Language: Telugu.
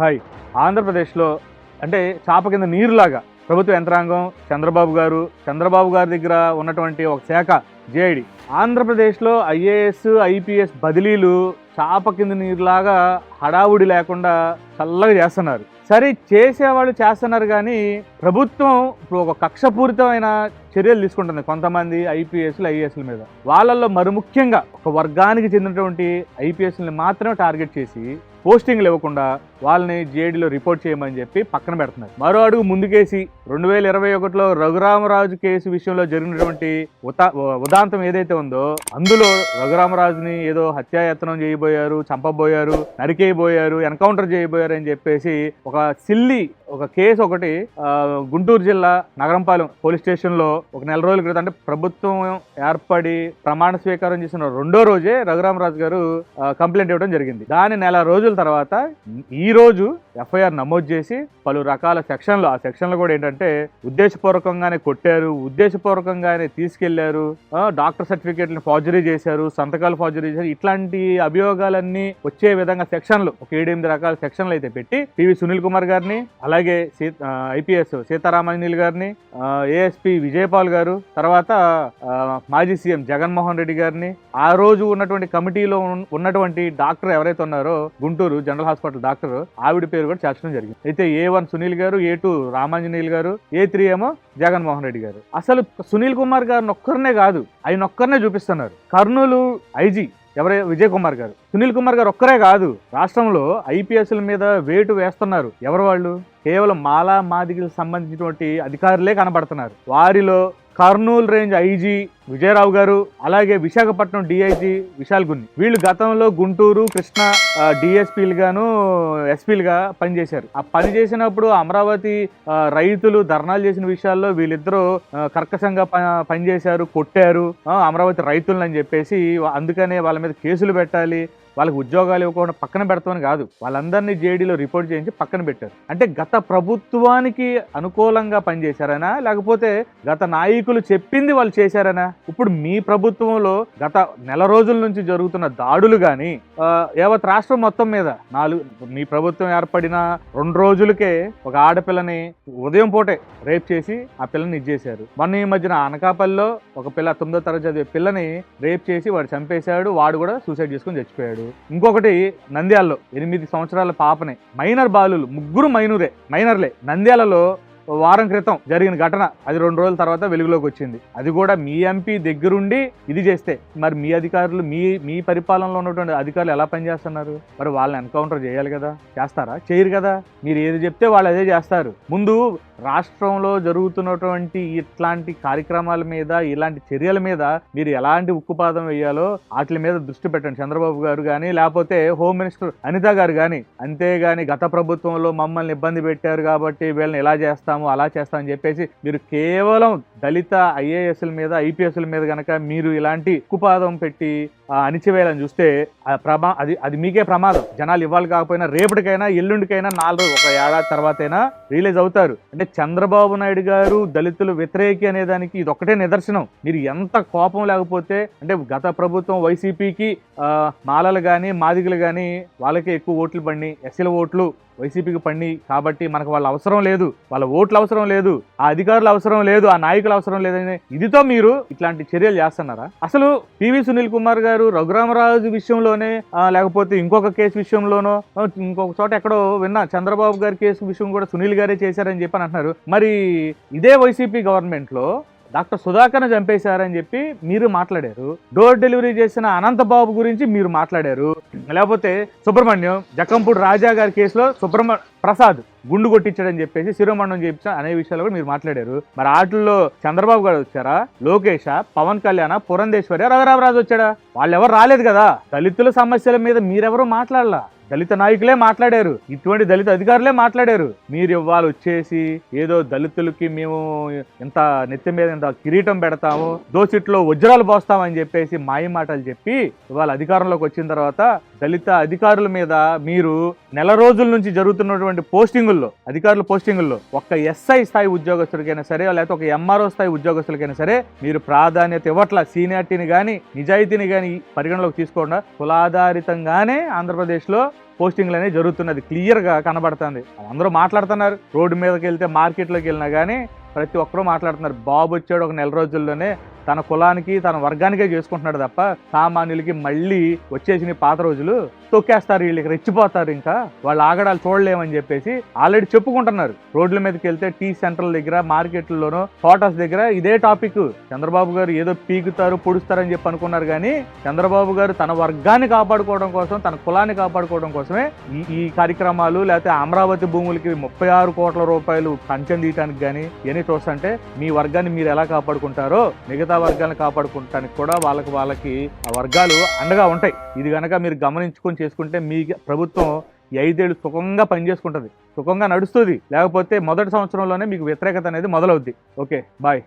హాయ్ ఆంధ్రప్రదేశ్లో అంటే చాప కింద నీరులాగా ప్రభుత్వ యంత్రాంగం చంద్రబాబు గారు చంద్రబాబు గారి దగ్గర ఉన్నటువంటి ఒక శాఖ జేఐడి. ఆంధ్రప్రదేశ్లో ఐఏఎస్ ఐపీఎస్ బదిలీలు చాప కింద నీరులాగా హడావుడి లేకుండా చల్లగా చేస్తున్నారు. సరే చేసేవాళ్ళు చేస్తున్నారు కానీ ప్రభుత్వం ఇప్పుడు ఒక కక్షపూరితమైన చర్యలు తీసుకుంటుంది కొంతమంది ఐపీఎస్లు ఐఏఎస్ల మీద. వాళ్ళల్లో మరి ముఖ్యంగా ఒక వర్గానికి చెందినటువంటి ఐపీఎస్ని మాత్రమే టార్గెట్ చేసి పోస్టింగ్లు ఇవ్వకుండా వాళ్ళని జేడీలో రిపోర్ట్ చేయమని చెప్పి పక్కన పెడుతున్నారు. మరో అడుగు ముందుకేసి రెండు వేల ఇరవై ఒకటిలో రఘురామరాజు కేసు విషయంలో జరిగినటువంటి ఉతా ఉదాంతం ఏదైతే ఉందో అందులో రఘురామరాజుని ఏదో హత్యాయత్నం చేయబోయారు చంపబోయారు నరికేయబోయారు ఎన్కౌంటర్ చేయబోయారు అని చెప్పేసి ఒక సిల్లి ఒక కేసు ఒకటి గుంటూరు జిల్లా నగరంపాలెం పోలీస్ స్టేషన్లో ఒక నెల రోజుల క్రితం అంటే ప్రభుత్వం ఏర్పడి ప్రమాణ స్వీకారం చేసిన రెండో రోజే రఘురామరాజు గారు కంప్లైంట్ ఇవ్వడం జరిగింది. దాని నెల రోజుల తర్వాత ఈ రోజు ఎఫ్ఐఆర్ నమోదు చేసి పలు రకాల సెక్షన్లు ఆ సెక్షన్లు కూడా ఏంటంటే ఉద్దేశపూర్వకంగానే కొట్టారు ఉద్దేశపూర్వకంగానే తీసుకెళ్ళారు డాక్టర్ సర్టిఫికేట్లను ఫార్జరీ చేశారు సంతకాలు ఫార్జరీ చేశారు. ఇట్లాంటి అభియోగాలన్నీ వచ్చే విధంగా సెక్షన్లు ఒక ఏడెనిమిది రకాల సెక్షన్లు అయితే పెట్టి పివి సునీల్ కుమార్ గారిని అలా అలాగే ఐపీఎస్ సీతారామాంజనీలు గారిని ఏఎస్పి విజయపాల్ గారు తర్వాత మాజీ సీఎం జగన్మోహన్ రెడ్డి గారిని ఆ రోజు ఉన్నటువంటి కమిటీలో ఉన్నటువంటి డాక్టర్ ఎవరైతే ఉన్నారో గుంటూరు జనరల్ హాస్పిటల్ డాక్టర్ ఆవిడ పేరు కూడా చేర్చడం జరిగింది. అయితే ఏ వన్ సునీల్ గారు ఏ టూ రామాంజనీయులు గారు ఏ త్రీ ఏమో జగన్మోహన్ రెడ్డి గారు. అసలు సునీల్ కుమార్ గారిని ఒక్కరినే కాదు ఆయన ఒక్కరినే చూపిస్తున్నారు. కర్నూలు ఐజీ ఎవరే? విజయ్ కుమార్ గారు. సునీల్ కుమార్ గారు ఒక్కరే కాదు. రాష్ట్రంలో ఐపీఎస్ల మీద వేటు వేస్తున్నారు. ఎవరు వాళ్ళు? కేవలం మాలా మాదిగలకు సంబంధించినటువంటి అధికారులే కనబడుతున్నారు. వారిలో కర్నూలు రేంజ్ ఐజీ విజయరావు గారు అలాగే విశాఖపట్నం డిఐజీ విశాల్ గున్ని వీళ్ళు గతంలో గుంటూరు కృష్ణ డిఎస్పీలుగాను ఎస్పీలుగా పనిచేశారు. ఆ పని చేసినప్పుడు అమరావతి రైతులు ధర్నాలు చేసిన విషయాల్లో వీళ్ళిద్దరూ కర్కశంగా ప- పనిచేశారు కొట్టారు అమరావతి రైతులను అని చెప్పేసి అందుకనే వాళ్ళ మీద కేసులు పెట్టాలి వాళ్ళకి ఉద్యోగాలు ఇవ్వకుండా పక్కన పెడతామని కాదు. వాళ్ళందరినీ జేడీలో రిపోర్ట్ చేయించి పక్కన పెట్టారు. అంటే గత ప్రభుత్వానికి అనుకూలంగా పనిచేశారనా? లేకపోతే గత నాయకులు చెప్పింది వాళ్ళు చేశారనా? ఇప్పుడు మీ ప్రభుత్వంలో గత నెల రోజుల నుంచి జరుగుతున్న దాడులు కానీ యావత్ రాష్ట్రం మొత్తం మీద నాలుగు మీ ప్రభుత్వం ఏర్పడిన రెండు రోజులకే ఒక ఆడపిల్లని ఉదయం పూటే రేప్ చేసి ఆ పిల్లని ఇచ్చేశారు. మొన్న ఈ మధ్యన అనకాపల్లిలో ఒక పిల్ల తొమ్మిదో తరగతి చదివే పిల్లని రేప్ చేసి వాడు చంపేశాడు వాడు కూడా సూసైడ్ చేసుకుని చచ్చిపోయాడు. ఇంకొకటి నంద్యాలలో ఎనిమిది సంవత్సరాల పాపనే. మైనర్ బాలులు ముగ్గురు మైనూరే మైనర్లే. నంద్యాలలో వారం క్రితం జరిగిన ఘటన అది రెండు రోజుల తర్వాత వెలుగులోకి వచ్చింది. అది కూడా మీ ఎంపీ దగ్గరుండి ఇది చేస్తే. మరి మీ అధికారులు మీ మీ పరిపాలనలో ఉన్నటువంటి అధికారులు ఎలా పనిచేస్తున్నారు? మరి వాళ్ళని ఎన్కౌంటర్ చేయాలి కదా? చేస్తారా? చేయరు కదా? మీరు ఏది చెప్తే వాళ్ళు అదే చేస్తారు. ముందు రాష్ట్రంలో జరుగుతున్నటువంటి ఇట్లాంటి కార్యక్రమాల మీద ఇలాంటి చర్యల మీద మీరు ఎలాంటి ఉక్కుపాదం వేయాలో వాటి మీద దృష్టి పెట్టండి. చంద్రబాబు గారు కానీ లేకపోతే హోమ్ మినిస్టర్ అనిత గారు కానీ అంతేగాని గత ప్రభుత్వంలో మమ్మల్ని ఇబ్బంది పెట్టారు కాబట్టి వీళ్ళని ఎలా చేస్తాము అలా చేస్తామని చెప్పేసి మీరు కేవలం దళిత ఐఏఎస్ల మీద ఐపీఎస్ల మీద గనక మీరు ఇలాంటి ఉక్కుపాదం పెట్టి అణిచివేయాలని చూస్తే ప్రమా అది అది మీకే ప్రమాదం. జనాలు ఇవ్వాలి కాకపోయినా రేపటికైనా ఎల్లుండికైనా నాలుగు ఒక ఏడాది తర్వాతైనా రిలీజ్ అవుతారు. అంటే చంద్రబాబు నాయుడు గారు దళితులు వ్యతిరేకి అనే దానికి ఇది ఒకటే నిదర్శనం. మీరు ఎంత కోపం లేకపోతే అంటే గత ప్రభుత్వం వైసీపీకి మాలలు కానీ మాదిగలు కానీ వాళ్ళకే ఎక్కువ ఓట్లు పడి ఎస్సీల ఓట్లు వైసీపీకి పండి కాబట్టి మనకు వాళ్ళ అవసరం లేదు. వాళ్ళ ఓట్లు అవసరం లేదు. ఆ అధికారులు అవసరం లేదు. ఆ నాయకులు అవసరం లేదని ఇదితో మీరు ఇట్లాంటి చర్యలు చేస్తున్నారా? అసలు పివి సునీల్ కుమార్ గారు రఘురామరాజు విషయంలోనే లేకపోతే ఇంకొక కేసు విషయంలోనో ఇంకొక చోట ఎక్కడో విన్నా చంద్రబాబు గారి కేసు విషయం కూడా సునీల్ గారే చేశారని చెప్పని అంటున్నారు. మరి ఇదే వైసీపీ గవర్నమెంట్లో డాక్టర్ సుధాకర్ని చంపేశారని చెప్పి మీరు మాట్లాడారు. డోర్ డెలివరీ చేసిన అనంతబాబు గురించి మీరు మాట్లాడారు. లేకపోతే సుబ్రహ్మణ్యం జక్కంపూడి రాజా గారి కేసులో సుబ్రహ్మ ప్రసాద్ గుండు కొట్టించాడని చెప్పేసి శిరోమణం చేయించిన అనే విషయాలు కూడా మీరు మాట్లాడారు. మరి ఆటల్లో చంద్రబాబు గారు వచ్చారా? లోకేష? పవన్ కళ్యాణ? పురంధేశ్వరి రఘురామరాజు వచ్చాడా? వాళ్ళు ఎవరు రాలేదు కదా. దళితుల సమస్యల మీద మీరెవరు మాట్లాడలా. దళిత నాయకులే మాట్లాడారు. ఇటువంటి దళిత అధికారులే మాట్లాడారు. మీరు ఇవాళ వచ్చేసి ఏదో దళితులకి మేము ఇంత నెత్తి మీద ఇంత కిరీటం పెడతాము దోచిట్లో వజ్రాలు పోస్తామని చెప్పేసి మాయ మాటలు చెప్పి ఇవాళ అధికారంలోకి వచ్చిన తర్వాత దళిత అధికారుల మీద మీరు నెల రోజుల నుంచి జరుగుతున్నటువంటి పోస్టింగుల్లో అధికారుల పోస్టింగుల్లో ఒక్క ఎస్ఐ స్థాయి ఉద్యోగస్తులకైనా సరే లేకపోతే ఒక ఎంఆర్ఓ స్థాయి ఉద్యోగస్తులకైనా సరే మీరు ప్రాధాన్యత ఇవ్వట్ల. సీనియారిటీని కానీ నిజాయితీని కానీ పరిగణలోకి తీసుకోకుండా కులాధారితంగానే ఆంధ్రప్రదేశ్లో పోస్టింగ్లు అనేవి జరుగుతున్నది. క్లియర్గా కనబడుతుంది. అందరూ మాట్లాడుతున్నారు. రోడ్డు మీదకి వెళ్తే మార్కెట్లోకి వెళ్ళినా కానీ ప్రతి ఒక్కరూ మాట్లాడుతున్నారు. బాబు వచ్చాడు ఒక నెల రోజుల్లోనే తన కులానికి తన వర్గానికే చేసుకుంటున్నాడు తప్ప సామాన్యులకి మళ్ళీ వచ్చేసిన పాత రోజులు తొక్కేస్తారు వీళ్ళకి రెచ్చిపోతారు ఇంకా. వాళ్ళు ఆగడాలు చూడలేమని చెప్పేసి ఆల్రెడీ చెప్పుకుంటున్నారు. రోడ్ల మీదకి వెళ్తే టీ సెంటర్ల దగ్గర మార్కెట్లలోనో హోటల్స్ దగ్గర ఇదే టాపిక్. చంద్రబాబు గారు ఏదో పీకుతారు పొడుస్తారని చెప్పి అనుకున్నారు కానీ చంద్రబాబు గారు తన వర్గాన్ని కాపాడుకోవడం కోసం తన కులాన్ని కాపాడుకోవడం కోసమే ఈ ఈ కార్యక్రమాలు లేకపోతే అమరావతి భూములకి ముప్పై ఆరు కోట్ల రూపాయలు కంచెం తీయటానికి కానీ ఇవన్నీ చూస్తుంటే మీ వర్గాన్ని మీరు ఎలా కాపాడుకుంటారో మిగతా వర్గాలను కాపాడుకుంటానికి కూడా వాళ్ళకి వాళ్ళకి ఆ వర్గాలు అండగా ఉంటాయి. ఇది కనుక మీరు గమనించుకొని చేసుకుంటే మీ ప్రభుత్వం ఈ ఐదేళ్ళు సుఖంగా పనిచేసుకుంటుంది. సుఖంగా నడుస్తుంది. లేకపోతే మొదటి సంవత్సరంలోనే మీకు వ్యతిరేకత అనేది మొదలవుద్ది. Okay bye.